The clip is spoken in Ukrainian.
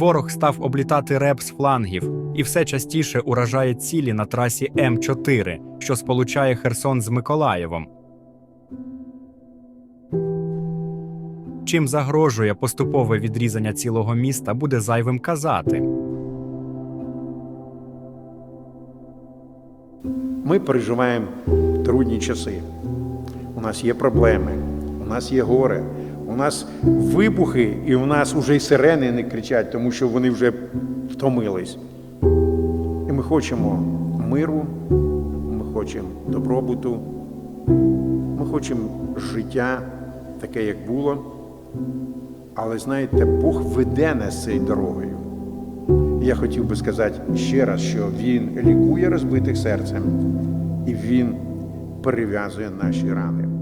Ворог став облітати реп з флангів і все частіше уражає цілі на трасі М4, що сполучає Херсон з Миколаєвом. Чим загрожує поступове відрізання цілого міста, буде зайвим казати. Ми переживаємо трудні часи. У нас є проблеми, у нас є горе, у нас вибухи, і у нас вже й сирени не кричать, тому що вони вже втомились. І ми хочемо миру, ми хочемо добробуту, ми хочемо життя таке, як було. Але знаєте, Бог веде нас цією дорогою. Я хотів би сказати ще раз, що Він лікує розбитих серцем і Він перев'язує наші рани.